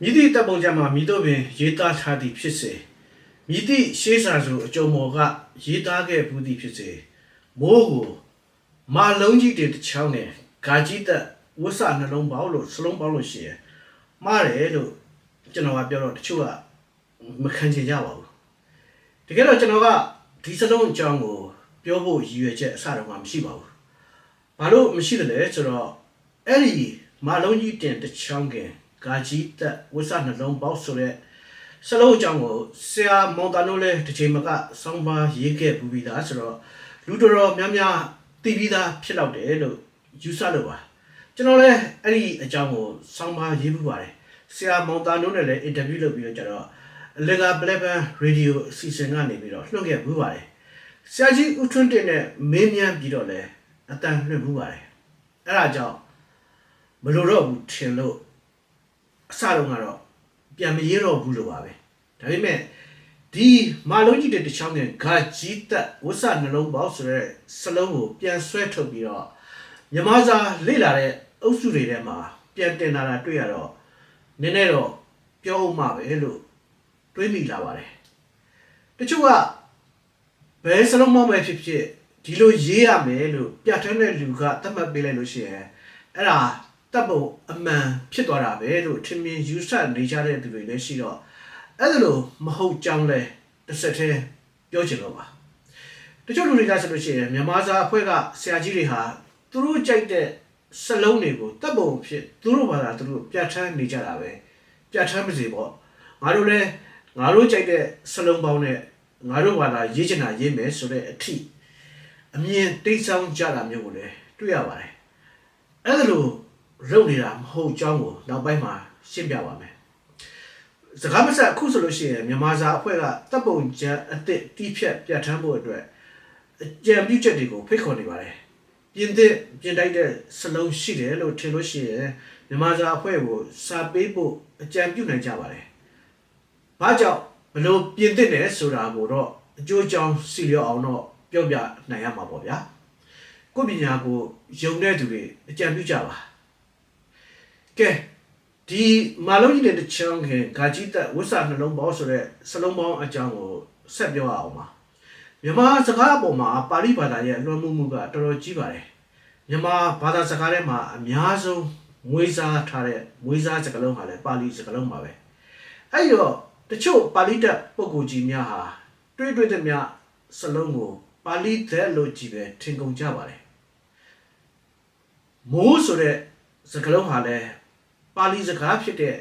မြည်သည့်တပ်ပုံကြမှာမြည်တို့ပင်ရေးသားထားသည်ဖြစ်စေမြည်သည့်ရှေးစာဆိုအကြုံမော်ကရေးသားခဲ့ဘူးသည်ဖြစ်စေမိုးကိုမာလုံးကြီးတဲ့တစ်ချောင်းနဲ့ဂါကြီးတက်ဝတ်ဆနှလုံးပေါက်လို့စလုံးပေါက်လို့ရှိရင်မှားတယ်လို့ကျွန်တော်ကပြောတော့တချို့ကမခံချင်ကြပါဘူးတကယ်တော့ကျွန်တော်ကဒီစလုံးအကြောင်းကိုပြောဖို့ရည်ရွယ်ချက်အစတော့မှမရှိပါဘူးဘာလို့မရှိတယ်လဲဆိုတော့အဲ့ဒီမာလုံးကြီးတင်တစ်ချောင်းက ဂါကြီးတက်ဝတ်ဆနှလုံးပေါက်ဆိုတဲ့စလုံးအကြောင်းကိုဆရာမောင်တန်တို့လည်းတစ်ချိန်မကစောင်းပါရေးခဲ့ပူပြီးသားဆိုတော့လူတော်တော်များများသိပြီးသားဖြစ်တော့တယ်လို့ယူဆလို့ပါကျွန်တော်လည်းအဲ့ဒီအကြောင်းကိုစောင်းပါရေးပူပါတယ်ဆရာမောင်တန်တို့နဲ့လည်းအင်တာဗျူးလုပ်ပြီးတော့ကျတော့လေဂါပလက်ပန်ရေဒီယိုအစီအစဉ်ကနေပြီးတော့လွှင့်ခဲ့ပူပါတယ်ဆရာကြီးဦးထွန်းတင်နဲ့မေးမြန်းပြီးတော့လည်းအတန်လွှင့်ပူပါတယ်အဲ့ဒါကြောင့်မလိုတော့ဘူးထင်လို့ အစတော့ကတော့ပြန်မရေးတော့ဘူးလို့ပါပဲဒါပေမဲ့ဒီမာလုံးကြီးတဲ့တစ်ချောင်းနဲ့ဂါကြီးတက်ဝဆနှလုံးပေါက်ဆိုတဲ့စလုံးကိုပြန်ဆွဲထုတ်ပြီးတော့မြမစာလေ့လာတဲ့အုပ်စုတွေထဲမှာပြန်တင်လာတာတွေ့ရတော့နည်းနည်းတော့ပြောဦးမှာပဲလို့တွေးမိလာပါတယ်တချို့ကဘယ်စလုံးမောင်းပဲဖြစ်ဖြစ်ဒီလိုရေးရမယ်လို့ပြဋ္ဌာန်းတဲ့လူကသတ်မှတ်ပေးလိုက်လို့ရှိရင်အဲ့ဒါ တပ်ပုံအမှန်ဖြစ်သွားတာပဲလို့ထင်မြင်ယူဆနေကြတဲ့သူတွေလည်းရှိတော့အဲ့ဒါလို့မဟုတ်ကြောင်းလဲတစ်ဆက်တည်းပြောချင်တော့ပါတချို့လူတွေကဆိုလို့ရှိရင်မြန်မာစာအဖွဲ့ကဆရာကြီးတွေဟာသူတို့ကြိုက်တဲ့စလုံးတွေကိုတပ်ပုံဖြစ်သူတို့ဘာသာသူတို့ပြဋ္ဌာန်းနေကြတာပဲပြဋ္ဌာန်းပါစေပေါ့ငါတို့လည်းငါတို့ကြိုက်တဲ့စလုံးပေါင်းနဲ့ငါတို့ဘာသာရေးချင်တာရေးမယ်ဆိုတဲ့အထိအမြင်တိတ်ဆောင်းကြတာမျိုးကိုလည်းတွေ့ရပါတယ်အဲ့ဒါလို့ ရုပ်နေတာမဟုတ်ကြောင်းကိုနောက်ပိုင်းမှာရှင်းပြပါမယ်။စကားမဆက်အခုဆိုလို့ရှိရင်မြန်မာစာအဖွဲ့ကတပ်ပုံကျန်အစ်စ်တီးဖြတ်ပြဋ္ဌာန်းဖို့အတွက်အကြံပြုချက်တွေကိုဖိတ်ခေါ်နေပါတယ်။ပြင်သစ်ပြင်တိုက်တဲ့စလုံးရှိတယ်လို့ထင်လို့ရှိရင်မြန်မာစာအဖွဲ့ကိုစာပေးဖို့အကြံပြုနိုင်ကြပါတယ်။ဘာကြောင့်ဘလို့ပြင်သစ်တယ်ဆိုတာကိုတော့အကျိုးကြောင့်စီလျော့အောင်တော့ပြောပြနိုင်ရမှာပေါ့ဗျာ။ကိုယ့်ပညာကိုယုံတဲ့သူတွေအကြံပြုကြပါ ကဲဒီမာလုံးကြီးတဲ့တစ်ချောင်းခင်ဂါကြီးတက်ဝတ်စာနှလုံးပေါင်းဆိုတဲ့စလုံးပေါင်းအကြောင်းကိုဆက်ပြောရအောင်ပါမြန်မာစကားအပေါ်မှာပါဠိဘာသာရဲ့လွှမ်းမိုးမှုကတော်တော်ကြီးပါတယ်မြန်မာဘာသာစကားထဲမှာအများဆုံးမွေးစားထားတဲ့မွေးစားစကားလုံးဟာလည်းပါဠိစကားလုံးပါပဲအဲ့ဒီတော့တချို့ပါဠိတက်ပုဂ္ဂိုလ်ကြီးများဟာတွေ့တွေ့တဲ့များစလုံးကိုပါဠိသက်လို့ကြည်ပဲထင်ကုန်ကြပါတယ်မိုးဆိုတဲ့စကားလုံးဟာလည်း ပါဠိစကားဖြစ်တဲ့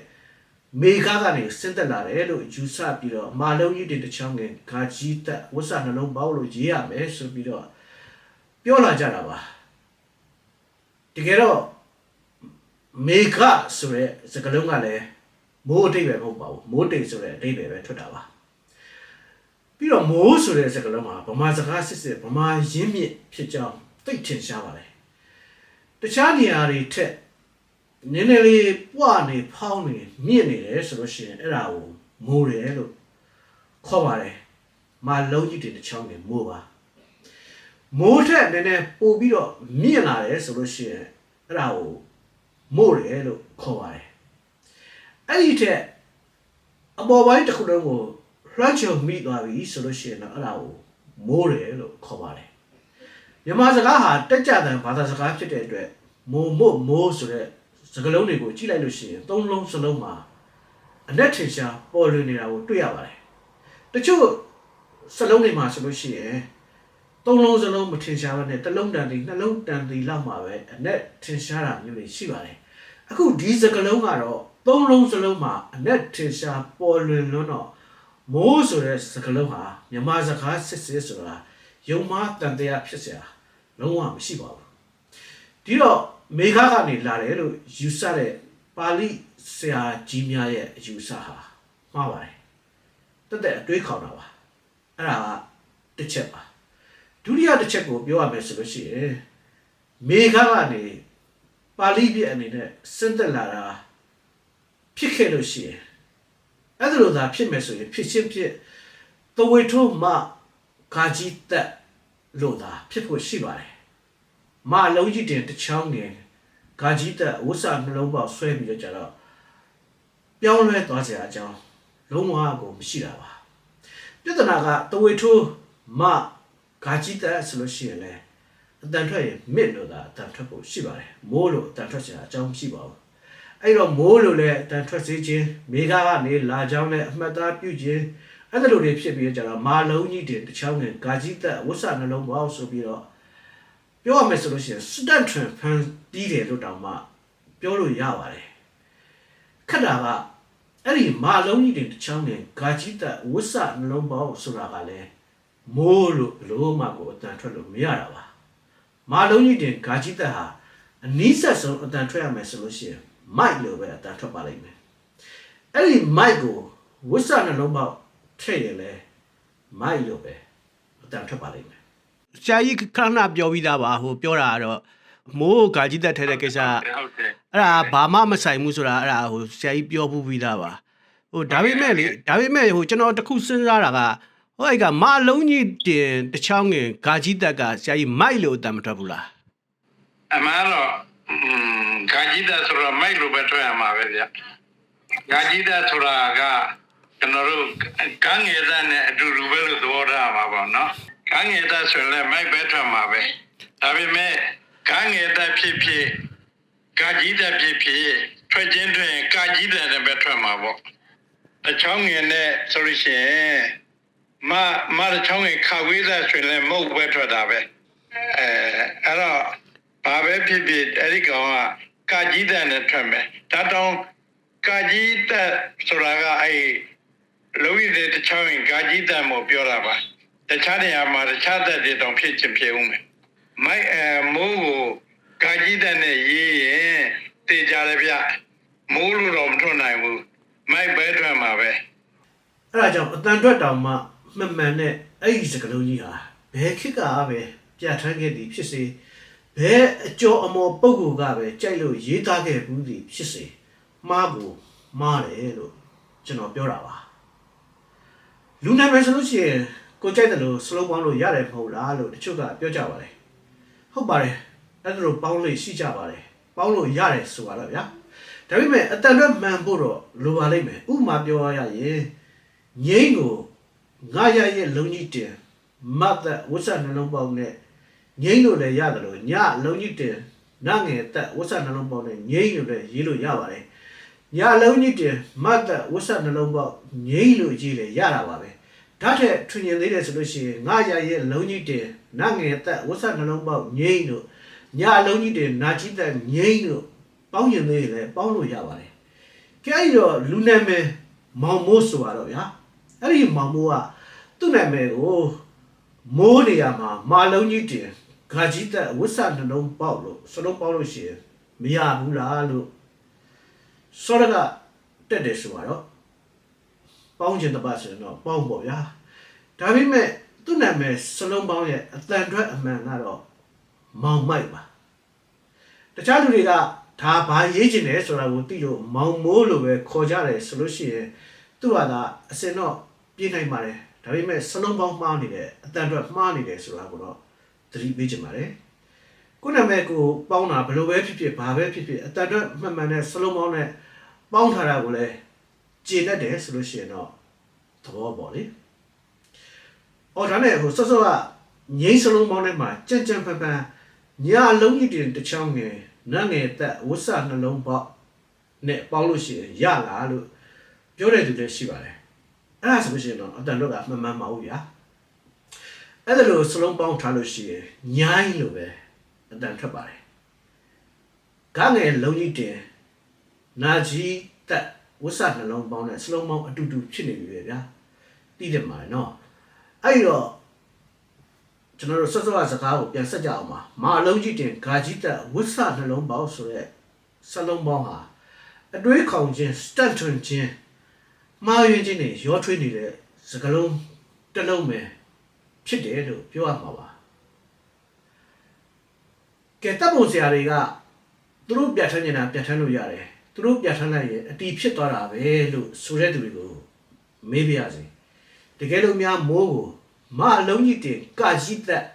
မေဃကနေဆင်းသက်လာတယ်လို့ယူဆပြီးတော့မာလုံးကြီးတင်တစ်ချောင်းငယ်ဂါကြီးတက်ဝဆနှလုံးပေါက်လို့ရေးရမယ်ဆိုပြီးတော့ပြောလာကြတာပါတကယ်တော့မေဃဆိုတဲ့စကားလုံးကလည်းမိုးအတိတ်ပဲမဟုတ်ပါဘူးမိုးတိတ်ဆိုတဲ့အတိတ်ပဲပဲထွက်တာပါပြီးတော့မိုးဆိုတဲ့စကားလုံးမှာဗမာစကားစစ်စစ်ဗမာရင်းမြစ်ဖြစ်ကြောင်းသိထင်ရှားပါတယ်တခြားနေရာတွေထက် နည်းနည်းလေးပွားနေဖောင်းနေမြင့်နေတယ်ဆိုလို့ရှိရင်အဲ့ဒါကိုမိုးတယ်လို့ခေါ်ပါတယ်။မာလုံးကြီးတင်တစ်ချောင်းနေမိုးပါ။မိုးထက်နည်းနည်းပို့ပြီးတော့မြင့်လာတယ်ဆိုလို့ရှိရင်အဲ့ဒါကိုမိုးတယ်လို့ခေါ်ပါတယ်။အဲ့ဒီထက်အပေါ်ပိုင်းတစ်ခုလုံးကိုလွှမ်းခြုံမိသွားပြီဆိုလို့ရှိရင်တော့အဲ့ဒါကိုမိုးတယ်လို့ခေါ်ပါတယ်။မြန်မာစကားဟာတက်ကြတဲ့ဘာသာစကားဖြစ်တဲ့အတွက်မိုမိုမိုးဆိုတဲ့ စကလုံးတွေကိုကြည့်လိုက်လို့ရှိရင်သုံးလုံးစလုံးမှာအနက်ထင်ရှားပေါ်လွင်နေတာကိုတွေ့ရပါတယ်တချို့စလုံးတွေမှာဆိုလို့ရှိရင်သုံးလုံးစလုံးမထင်ရှားဘဲနဲ့တစ်လုံးတန်တီနှလုံးတန်တီလောက်မှာပဲအနက်ထင်ရှားတာမျိုးတွေရှိပါတယ်အခုဒီစကလုံးကတော့သုံးလုံးစလုံးမှာအနက်ထင်ရှားပေါ်လွင်လွန်းတော့မိုးဆိုတဲ့စကလုံးဟာမြမစကားစစ်စစ်ဆိုတာယုံမတန်တရားဖြစ်စရာလုံးဝမရှိပါဘူးဒီတော့ မေဃကနေလာတယ်လို့ယူဆတဲ့ပါဠိဆရာကြီးများရဲ့အယူဆဟာမှားပါတယ်တက်တဲ့အတွေးခေါင်တာပါအဲ့ဒါကတစ်ချက်ပါဒုတိယတစ်ချက်ကိုပြောရမယ်ဆိုလို့ရှိရင်မေဃကနေပါဠိပြအနေနဲ့စဉ်သက်လာတာဖြစ်ခဲ့လို့ရှိရင်အဲ့ဒါလိုသာဖြစ်မယ်ဆိုရင်ဖြစ်ချင်းဖြစ်သဝေထုမဂါကြီးတက်လို့သာဖြစ်ဖို့ရှိပါတယ်။ မအလုံးကြီးတင်တစ်ချောင်းငယ်ဂါကြီးတက်ဝဆနှလုံးပေါက်ဆွဲပြီးတော့ကြတော့ပြောင်းလဲသွားစရာအကြောင်းလုံးဝကိုမရှိတာပါပြဿနာကတဝေထိုးမဂါကြီးတက်ဆိုလို့ရှိရင်လည်းအတန်ထွက်ရင်မစ်လို့သာအတန်ထွက်ဖို့ရှိပါတယ်မိုးလို့အတန်ထွက်စရာအကြောင်းမရှိပါဘူးအဲ့တော့မိုးလို့လည်းအတန်ထွက်စေခြင်းမိကားကနေလာကြောင်းနဲ့အမှတ်သားပြုခြင်းအဲ့ဒါလိုတွေဖြစ်ပြီးကြတော့မာလုံးကြီးတင်တစ်ချောင်းနဲ့ဂါကြီးတက်ဝတ်စာနှလုံးပေါင်းဆိုပြီးတော့ ပြောရမယ်ဆိုလို့ရှိရင်စတန်ထရန်ဖန်တီးတယ်လို့တောင်မှပြောလို့ရပါတယ်ခက်တာကအဲ့ဒီမာလုံးကြီးတင်တစ်ချောင်းနဲ့ဂါကြီးတက်ဝတ်စာနှလုံးပေါင်းဆိုတာကလည်းမိုးလို့ဘလို့မှကိုအတန်ထွက်လို့မရတာပါမာလုံးကြီးတင်ဂါကြီးတက်ဟာအနည်းဆက်ဆုံးအတန်ထွက်ရမယ်ဆိုလို့ရှိရင်မိုက်လို့ပဲအတန်ထွက်ပါလိမ့်မယ်အဲ့ဒီမိုက်ကိုဝတ်စာနှလုံးပေါင်းထည့်ရင်လေမိုက်လို့ပဲအတန်ထွက်ပါလိမ့်မယ် ဆရာကြီးခဏခဏပြောပြီးသားပါဟိုပြောတာကတော့မိုးဂါကြီးတက်ထဲတဲ့ကိစ္စဟုတ်တယ်အဲ့ဒါဘာမှမဆိုင်ဘူးဆိုတာအဲ့ဒါဟိုဆရာကြီးပြောဘူးပြီးသားပါဟိုဒါပေမဲ့လေဒါပေမဲ့ဟိုကျွန်တော်တခုစဉ်းစားတာကဟိုအဲ့ကမအလုံးကြီးတင်တစ်ချောင်းငင်ဂါကြီးတက်ကဆရာကြီးမိုက်လို့အတန်မထွက်ဘူးလားအမှန်တော့อืมဂါကြီးတာဆိုတော့မိုက်လို့ပဲထွက်ရမှာပဲဗျဂါကြီးတာဆိုတာကကျွန်တော်တို့ကန်းငယ်သားနဲ့အတူတူပဲလို့သဘောထားမှာပေါ့နော် ကန်းငယ်သားဆိုရင်လည်းမိုက်ပဲထွက်မှာပဲဒါပေမဲ့ကန်းငယ်သားဖြစ်ဖြစ်ဂါကြီးတာဖြစ်ဖြစ်ထွက်ခြင်းတွင်ဂါကြီးတာနဲ့ပဲထွက်မှာပေါ့အချောင်းငယ်နဲ့ဆိုလို့ရှိရင်မမတစ်ချောင်းငယ်ခါဝေးသားဆိုရင်လည်းမဟုတ်ပဲထွက်တာပဲအဲအဲ့တော့ဘာပဲဖြစ်ဖြစ်အဲ့ဒီကောင်ကကာကြီးတဲ့နဲ့ထွက်မယ်ဒါတောင်ကာကြီးတဲ့ဆိုတာကအဲ့လုံးရတဲ့တခြားရင်ကာကြီးတဲ့မို့ပြောတာပါ တခြားနေရာမှာတခြားတဲ့တွေတောင်ဖြစ်ချင်ဖြစ်ဦးမယ်မိုက်အဲမိုးကိုကာကြီးတဲ့နဲ့ရေးရင်တေကြတယ်ဗျမိုးလို့တော့မထွက်နိုင်ဘူးမိုက်ပဲထွက်မှာပဲအဲ့ဒါကြောင့်အတန်ထွက်တောင်မှမှန်မှန်နဲ့အဲ့ဒီစကလုံးကြီးဟာဘယ်ခေတ်ကပဲပြဋ္ဌာန်းခဲ့သည်ဖြစ်စေဘယ်အကျော်အမော်ပုဂ္ဂိုလ်ကပဲကြိုက်လို့ရေးသားခဲ့ဘူးသည်ဖြစ်စေမှားကိုမှားတယ်လို့ကျွန်တော်ပြောတာပါလူနာမည်ဆိုလို့ရှိရင် ကိုကြိုက်တယ်လို့စလုံးပေါင်းလို့ရတယ်မဟုတ်လားလို့တချို့ကပြောကြပါတယ်ဟုတ်ပါတယ်အဲ့ဒါလိုပေါင်းလို့ရှိကြပါတယ်ပေါင်းလို့ရတယ်ဆိုပါတော့ဗျာဒါပေမဲ့အတန်အတွက်မှန်ဖို့တော့လိုပါလိမ့်မယ်ဥပမာပြောရရင်ငိမ့်ကိုငါရရဲ့လုံကြီးတင်မတ်သက်ဝတ်ဆနှလုံးပေါင်းနဲ့ငိမ့်လို့လည်းရတယ်လို့ညလုံကြီးတင်နငယ်သက်ဝတ်ဆနှလုံးပေါင်းနဲ့ငိမ့်လို့လည်းရေးလို့ရပါတယ်ညလုံးကြီးတင်မတ်သက်ဝတ်ဆနှလုံးပေါင်းငိမ့်လို့ရေးလည်းရတာပါပဲ ဒါထက်ထွင်ရင်သေးတယ်ဆိုလို့ရှိရင်ငါရရဲ့လုံကြီးတင်နငယ်သက်ဝတ်ဆနှလုံးပေါင်းငိမ့်လို့ညလုံးကြီးတင်နာချီသက်ငိမ့်လို့ပေါင်းရင်သေးတယ်လည်းပေါင်းလို့ရပါတယ်ကဲအဲ့ဒီတော့လူနာမည်မောင်မိုးဆိုတော့ဗျာအဲ့ဒီမောင်မိုးကသူ့နာမည်ကိုမိုးနေရာမှာမာလုံးကြီးတင်ဂါကြီးတက်ဝတ်ဆနှလုံးပေါက်လို့စလုံးပေါက်လို့ရှိရင်မရဘူးလားလို့စောရကတက်တယ်ဆိုတော့ ပေါင်းချင်တပတ်ဆိုရင်တော့ပေါင်းပေါ့ဗျာဒါပေမဲ့သူ့နာမည်စလုံးပေါင်းရဲ့အတန်ထွက်အမှန်ကတော့မောင်မိုက်ပါတခြားလူတွေကဒါဘာရေးချင်တယ်ဆိုတာကိုသိလို့မောင်မိုးလို့ပဲခေါ်ကြတယ်ဆိုလို့ရှိရင်သူ့ဟာသာအစင်တော့ပြင်းနိုင်ပါတယ်ဒါပေမဲ့စလုံးပေါင်းမှားနေတယ်အတန်အတွက်မှားနေတယ်ဆိုတာကိုတော့သတိပေးချင်ပါတယ်ကိုယ့်နာမည်ကိုပေါင်းတာဘယ်လိုပဲဖြစ်ဖြစ်ဘာပဲဖြစ်ဖြစ်အတန်အတွက်မှန်မှန်နဲ့စလုံးပေါင်းနဲ့ပေါင်းထားတာကိုလည်း ကျေနပ်တယ်ဆိုလို့ရှိရင်တော့သဘောပေါက်လေအော်ဒါနဲ့ဟိုစောစောကငိမ့်စလုံးပေါင်းထဲမှာကြံ့ကြံ့ပန်းပန်းညာလုံးကြီးတင်တစ်ချောင်းငယ်နတ်ငယ်သက်ဝတ်ဆနှလုံးပေါက်နဲ့ပေါင်းလို့ရှိရင်ရလားလို့ပြောတဲ့သူလည်းရှိပါတယ်အဲ့ဒါဆိုလို့ရှိရင်တော့အတန်တော့ကမှန်မှန်မဟုတ်ဗျာအဲ့ဒါလို့စလုံးပေါင်းထားလို့ရှိရင်ညိုင်းလို့ပဲအတန်ထွက်ပါတယ်ကငယ်လုံးကြီးတင်နာကြီးတက် ဝတ်ဆနှလုံးပေါင်းနဲ့စလုံးပေါင်းအတူတူဖြစ်နေပြီပဲဗျာသိတယ်မှာနော်အဲ့တော့ကျွန်တော်တို့ဆက်စောစကားကိုပြန်ဆက်ကြအောင်ပါမာအလုံးကြီးတင်ဂါကြီးတက်ဝတ်ဆနှလုံးပေါင်းဆိုတဲ့စလုံးပေါင်းဟာအတွေးခေါင်ခြင်းစတက်ထွန်ခြင်းမှားယွင်းခြင်းတွေရောထွေးနေတဲ့စကလုံးတစ်လုံးပဲဖြစ်တယ်လို့ပြောရမှာပါကဲတပ်ပုံဆရာတွေကသူတို့ပြဋ္ဌာန်းနေတာပြဋ္ဌာန်းလို့ရတယ် သူတို့ပြဋ္ဌာန်းလိုက်ရင်အတီးဖြစ်သွားတာပဲလို့ဆိုတဲ့သူတွေကိုမေးပြရစီတကယ်လို့များမိုးကိုမအလုံးကြီးတင်ကကြီးသက်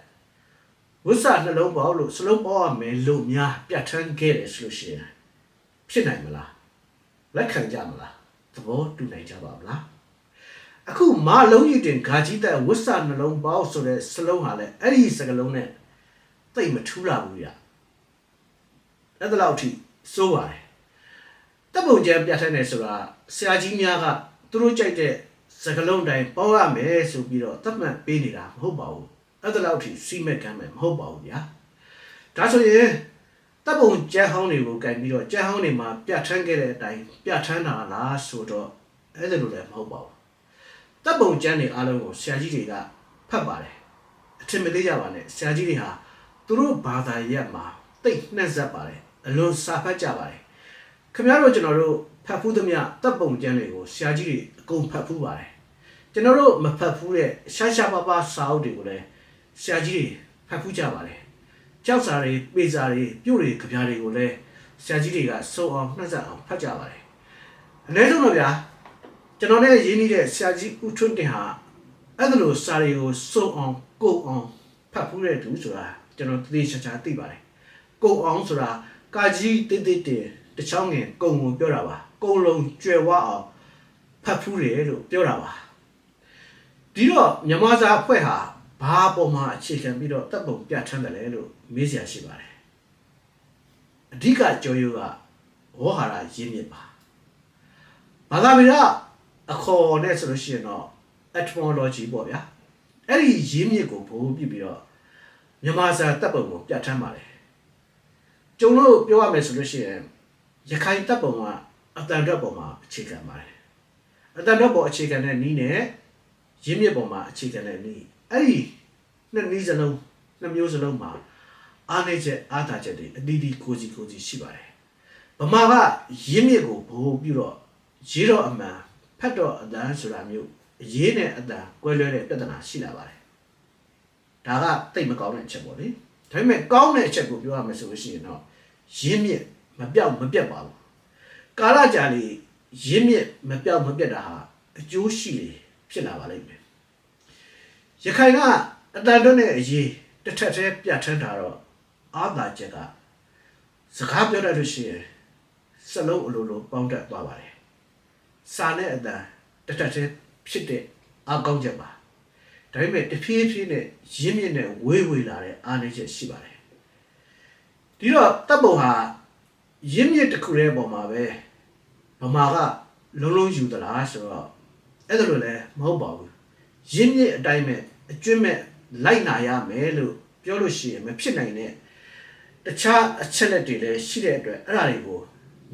ဝိစာနှလုံးပေါက်လို့စလုံးပေါက်ရမယ်လို့များပြဋ္ဌာန်းခဲ့တယ်ဆိုလို့ရှိရင်ဖြစ်နိုင်မလားလက်ခံကြမလားသဘောတူနိုင်ကြပါမလားအခုမာလုံးကြီးတင်ဂါကြီးတဲ့ဝစ်စာနှလုံးပေါက်ဆိုတဲ့စလုံးဟာလည်းအဲ့ဒီစကလုံးနဲ့တိတ်မထူးလာဘူးဗျအဲ့ဒါလောက်ထိစိုးပါတယ် တပ်ပုံကျန်ပြတ်ထိုင်နေဆိုတာဆရာကြီးများကသူတို့ကြိုက်တဲ့စကလုံးတိုင်းပေါက်ရမယ်ဆိုပြီးတော့သတ်မှတ်ပေးနေတာမဟုတ်ပါဘူးအဲ့ဒါလောက်ထိစီမက်ကမ်းမယ်မဟုတ်ပါဘူးဗျာဒါဆိုရင်တပ်ပုံကျန်ဟောင်းတွေကိုကင်ပြီးတော့ကျန်ဟောင်းတွေမှာပြတ်ထန်းခဲ့တဲ့အတိုင်းပြတ်ထန်းတာလားဆိုတော့အဲ့ဒါလိုလည်းမဟုတ်ပါဘူးတပ်ပုံကျမ်းတွေအားလုံးကိုဆရာကြီးတွေကဖတ်ပါတယ်အထင်မသေးကြပါနဲ့ဆရာကြီးတွေဟာသူတို့ဘာသာရပ်မှာတိတ်နှက်ဆက်ပါတယ်အလွန်စာဖတ်ကြပါတယ် ခင်ဗျားတို့ကျွန်တော်တို့ဖတ်ဖူးသမျှတပ်ပုံကျမ်းတွေကိုဆရာကြီးတွေအကုန်ဖတ်ဖူးပါတယ်ကျွန်တော်တို့မဖတ်ဖူးတဲ့ရှာရှာပါပါစာအုပ်တွေကိုလည်းဆရာကြီးတွေဖတ်ဖူးကြပါတယ်ကြောက်စာတွေပေစာတွေပြုတ်တွေကြပြားတွေကိုလည်းဆရာကြီးတွေကစုံအောင်နှက်ဆက်အောင်ဖတ်ကြပါတယ်အနည်းဆုံးတော့ဗျာကျွန်တော်နဲ့ရင်းနှီးတဲ့ဆရာကြီးဦးထွန်းတင်ဟာအဲ့ဒါလိုစာတွေကိုစုံအောင်ကုတ်အောင်ဖတ်ဖူးတဲ့သူဆိုတာကျွန်တော်သေချာချာသိပါတယ်ကုတ်အောင်ဆိုတာကာကြီးတိတ်တိတ်တင် တစ်ချောင်းငင်ကုံကိုပြောတာပါကုံလုံးကျွယ်ဝအောင်ဖတ်ဖူးတယ်လို့ပြောတာပါဒီတော့မြမစာအဖွဲ့ဟာဘာပေါ်မှာအခြေခံပြီးတော့တပ်ပုံပြဋ္ဌာန်းတယ်လဲလို့မေးစရာရှိပါတယ်အဓိကကြောရိုးကဝေါ်ဟာရရင်းမြစ်ပါဘာသာဗေဒအခေါ်နဲ့ဆိုလို့ရှိရင်တော့ etymology ပေါ့ဗျာအဲ့ဒီရင်းမြစ်ကိုဘိုးပြပြီးတော့မြန်မာစာတပ်ပုံကိုပြဋ္ဌာန်းပါတယ်ကျုံလို့ပြောရမယ်ဆိုလို့ရှိရင် ရခိုင်တပ်ပုံကအတန်တွက်ပုံမှာအခြေခံပါတယ်အတန်တွက်ပုံအခြေခံတဲ့နည်းနဲ့ရင်းမြစ်ပုံမှာအခြေခံတဲ့နည်းအဲ့ဒီနှစ်နည်းစလုံးနှစ်မျိုးစလုံးမှာအားနည်းချက်အားသာချက်တွေအတီးတီးကိုစီကိုစီရှိပါတယ်ဗမာကရင်းမြစ်ကိုဘိုးပြီးတော့ရေးတော့အမှန်ဖတ်တော့အတန်းဆိုတာမျိုးရေးနဲ့အတန်းကွဲလွဲတဲ့ပြဿနာရှိလာပါတယ်ဒါကတိတ်မကောင်းတဲ့အချက်ပေါ့လေဒါပေမဲ့ကောင်းတဲ့အချက်ကိုပြောရမယ်ဆိုလို့ရှိရင်တော့ရင်းမြစ် မပြောက်မပြတ်ပါဘူးကာလကြာလေရင်းမြစ်မပြောက်မပြတ်တာဟာအကျိုးရှိလေဖြစ်လာပါလိမ့်မယ်ရခိုင်ကအတန်တွန်းတဲ့အရေးတစ်ထက်တည်းပြတ်ထန်းတာတော့အာသာချက်ကစကားပြောတတ်လို့ရှိရင်စလုံးအလိုလိုပေါင်းတက်သွားပါတယ်။စာနဲ့အတန်တစ်ထက်တည်းဖြစ်တဲ့အကောင်းချက်ပါ။ဒါပေမဲ့တဖြည်းဖြည်းနဲ့ရင်းမြစ်နဲ့ဝေးဝေးလာတဲ့အားနည်းချက်ရှိပါတယ်။ဒီတော့တပ်ပုံဟာ ရင်းမြစ်တစ်ခုရဲ့ပုံမှာပဲဗမာကလုံးလုံးယူသလားဆိုတော့အဲ့ဒါလိုလည်းမဟုတ်ပါဘူး။ရင်းမြစ်အတိုင်းမဲ့အကျွင့်မဲ့လိုက်နာရမယ်လို့ပြောလို့ရှိရင်မဖြစ်နိုင်တဲ့တခြားအချက်လက်တွေလည်းရှိတဲ့အတွက်အဲ့ဒါတွေကို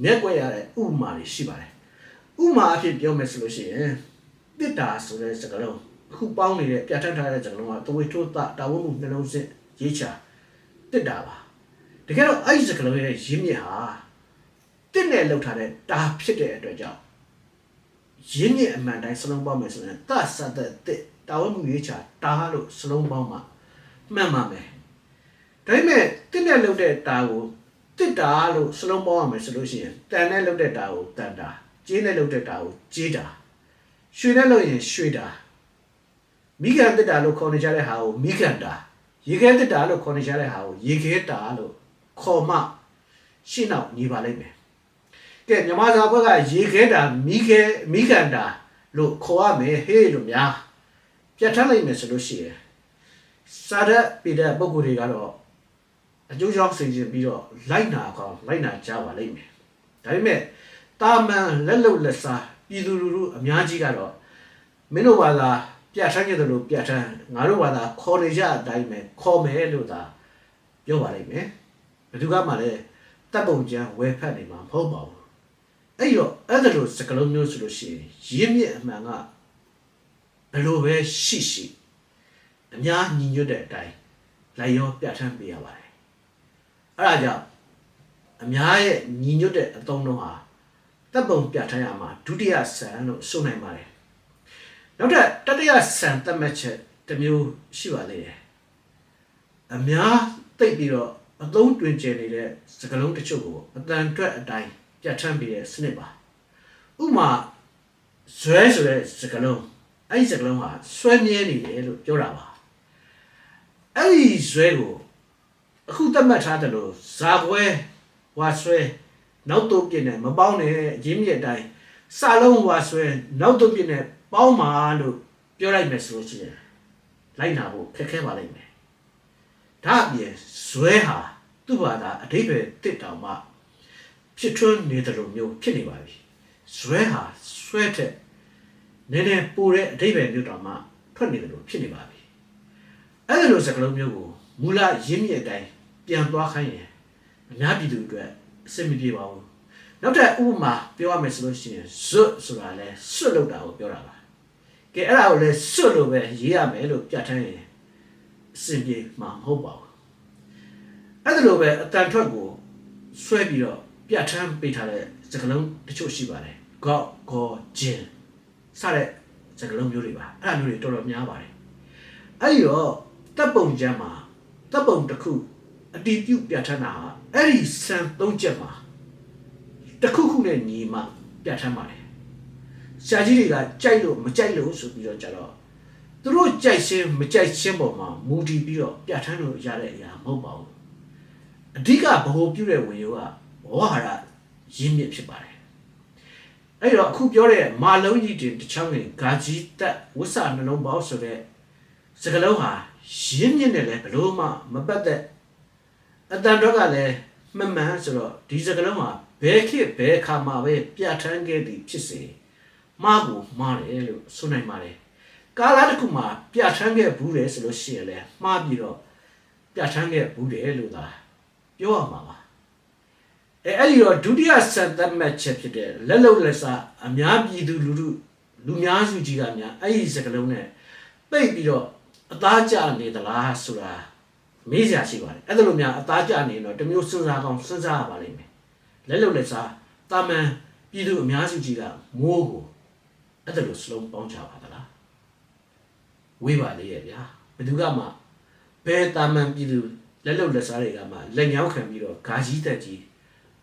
မျက်ကွက်ရတဲ့ဥပမာတွေရှိပါတယ်ဥပမာအဖြစ်ပြောမယ်ဆိုလို့ရှိရင်တစ်တာဆိုတဲ့စကားလုံးအခုပေါင်းနေတဲ့ပြဋ္ဌာန်းထားတဲ့စကားလုံးကတဝေထိုးတာတာဝတ်မှုနှလုံးစစ်ရေးချတစ်တာပါ တကယ်တော့အဲ့ဒီစကားလုံးရဲ့ရင်းမြစ်ဟာတစ်နဲ့လောက်ထားတဲ့တာဖြစ်တဲ့အတွက်ကြောင့်ရင်းမြစ်အမှန်တိုင်းစလုံးပေါင်းမယ်ဆိုရင်တသတ်တဲ့တစ်တာဝတ်မှုရေးချတာလို့စလုံးပေါင်းမှာမှန်ပါမယ်ဒါပေမဲ့တစ်နဲ့လုတ်တဲ့တာကိုတစ်တာလို့စလုံးပေါင်းရမယ်ဆိုလို့ရှိရင်တန်နဲ့လုတ်တဲ့တာကိုတန်တာကြေးနဲ့လုတ်တဲ့တာကိုကြေးတာရွှေနဲ့လုတ်ရင်ရွှေတာမိကန်တစ်တာလို့ခေါ်နေကြတဲ့ဟာကိုမိကန်တာရေခဲတစ်တာလို့ခေါ်နေကြတဲ့ဟာကိုရေခဲတာလို့ ခေါ်မှရှင်းတော့ညီပါလိမ့်မယ်ကဲမြမစာဘက်ကရေခဲတာမိခဲမိကန်တာလို့ခေါ်ရမယ်ဟေးလို့များပြတ်ထမ်းလိုက်မယ်ဆိုလို့ရှိရင်စာရက်ပြတဲ့ပုံကိုယ်တွေကတော့အကျိုးကြောင့်ဆင်ခြင်ပြီးတော့လိုက်နာကောင်လိုက်နာကြပါလိမ့်မယ်။ဒါပေမဲ့တာမန်လက်လုံလက်စားပြည်သူလူထုအများကြီးကတော့မင်းတို့ဘာသာပြတ်ထန်းကြတယ်လို့ပြတ်ထန်းငါတို့ဘာသာခေါ်နေကြအတိုင်းပဲခေါ်မယ်လို့သာပြောပါလိမ့်မယ်။ ဘယ်သူကမှလည်းတပ်ပုံချမ်းဝယ်ဖက်နေမှာမဟုတ်ပါဘူး။အဲ့တော့အဲ့ဒါလို့စကလုံးမျိုးဆိုလို့ရှိရင်ရင်းမြစ်အမှန်ကဘယ်လိုပဲရှိရှိအများညီညွတ်တဲ့အတိုင်းလိုက်ရောပြတ်ထန်းပေးရပါတယ်အဲ့ဒါကြောင့်အများရဲ့ညီညွတ်တဲ့အသုံးလုံးဟာတပ်ပုံပြဋ္ဌာန်းရမှာဒုတိယဆန်လို့ဆိုနိုင်ပါတယ်နောက်ထပ်တတိယဆန်သတ်မှတ်ချက်တစ်မျိုးရှိပါသေးတယ်အများသိပ်ပြီးတော့ အသုံးတွင်ကျယ်နေတဲ့စကလုံးတချို့ကိုအတန်အတွက်အတိုင်းပြဋ္ဌာန်းပြီးတဲ့စနစ်ပါဥပမာဇွဲဆိုတဲ့စကလုံးအဲ့ဒီစကလုံးဟာဆွဲမြဲနေတယ်လို့ပြောတာပါအဲ့ဒီဇွဲကိုအခုသတ်မှတ်ထားတယ်လို့ဇာပွဲဝါဆွဲနောက်တော့ပြင်းတယ်မပေါင်းနဲ့ရင်းမြစ်အတိုင်းစာလုံးဝါဆွဲနောက်တော့ပြည့်နဲ့ပေါင်းမာလို့ပြောလိုက်မယ်ဆိုလို့ရှိရင်လိုက်နာဖို့ခက်ခဲပါလိမ့်မယ် ဒါအပြင်ဇွဲဟာသူ့ဘာသာအတိပ္ပယ်တစ်တောင်မှဖြစ်ထွန်းနေတယ်လို့မျိုးဖြစ်နေပါပြီဇွဲဟာဆွဲတဲ့နည်းနည်းပိုတဲ့အတိပ္ပယ်မျိုးတောင်မှထွက်နေတယ်လို့ဖြစ်နေပါပြီအဲ့ဒီလိုစကားလုံးမျိုးကိုမူလရင်းမြစ်အတိုင်းပြန်သွားခိုင်းရင်အများပြည်သူအတွက်အဆင်မပြေပါဘူးနောက်ထပ်ဥပမာပြောရမယ်ဆိုလို့ရှိရင်ဇွတ်ဆိုတာလဲဆွတ်လောက်တာကိုပြောတာပါကဲအဲ့ဒါကိုလဲဆွတ်လို့ပဲရေးရမယ်လို့ပြဋ္ဌာန်းရင် အဆင်ပြေမှာမဟုတ်ပါဘူးအဲ့ဒါလိုပဲအတန်ထွက်ကိုဆွဲပြီးတော့ပြဋ္ဌာန်းပေးထားတဲ့စကားလုံးတချို့ရှိပါတယ်ကော့ကောဂျင်စတဲ့စကားလုံးမျိုးတွေပါအဲ့ဒါမျိုးတွေတော်တော်များပါတယ်အဲ့ဒီတော့တပ်ပုံကျမ်းမှာတပ်ပုံတစ်ခုအတီးပြုတ်ပြဋ္ဌာန်းတာဟာအဲ့ဒီစံသုံးချက်မှာတစ်ခုခုနဲ့ညီမှပြဋ္ဌာန်းပါတယ်ဆရာကြီးတွေကကြိုက်လို့မကြိုက်လို့ဆိုပြီးတော့ကြတော့ သူတို့ကြိုက်ခြင်းမကြိုက်ခြင်းပေါ်မှာမူတည်ပြီးတော့ပြဋ္ဌာန်းလို့ရတဲ့အရာမဟုတ်ပါဘူးအဓိကဗဟိုပြုတဲ့ဝင်ရောကဝါဟာရရင်းမြစ်ဖြစ်ပါတယ်အဲ့တော့အခုပြောတဲ့မာလုံးကြီးတင်တစ်ချောင်းနဲ့ဂါကြီးတက်ဝッဆနှလုံးပေါင်းဆိုတဲ့စကလုံးဟာရင်းမြစ်နဲ့လည်းဘလို့မှမပတ်သက်အတန်တော့ကလည်းမှန်မှန်ဆိုတော့ဒီစကလုံးဟာဘယ်ခေတ်ဘယ်ခါမှာပဲပြဋ္ဌာန်းခဲ့သည်ဖြစ်စေမှားကိုမှားတယ်လို့ဆိုနိုင်ပါတယ် ကာလတစ်ခုမှာပြဋ္ဌာန်းခဲ့ဘူးတယ်ဆိုလို့ရှိရင်လည်းမှားပြီးတော့ပြဋ္ဌာန်းခဲ့ဘူးတယ်လို့သာပြောရမှာပါအဲအဲ့ဒီတော့ဒုတိယဆက်သက်မှတ်ချက်ဖြစ်တဲ့လက်လုံလက်စားအများပြည်သူလူထုလူများစုကြီးကများအဲ့ဒီစကလုံးနဲ့ပိတ်ပြီးတော့အသားကျနေသလားဆိုတာမေးစရာရှိပါတယ်အဲ့ဒါလိုများအသားကျနေရင်တော့တစ်မျိုးစဉ်းစားကောင်းစဉ်းစားရပါလိမ့်မယ်လက်လုံလက်စားတာမန်ပြည်သူအများစုကြီးကမိုးကိုအဲ့ဒါလိုစလုံးပေါင်းချပါသလား ဝေးပါလေရဲ့ဗျာဘယ်သူကမှဘယ်တာမန်ပြည်သူလက်လုံလက်စားတွေကမှလက်ညောင်းခံပြီးတော့ဂါကြီးတက်ကြီး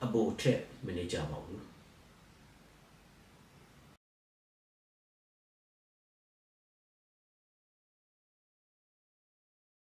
အပေါ်ထက်မနေကြပါဘူး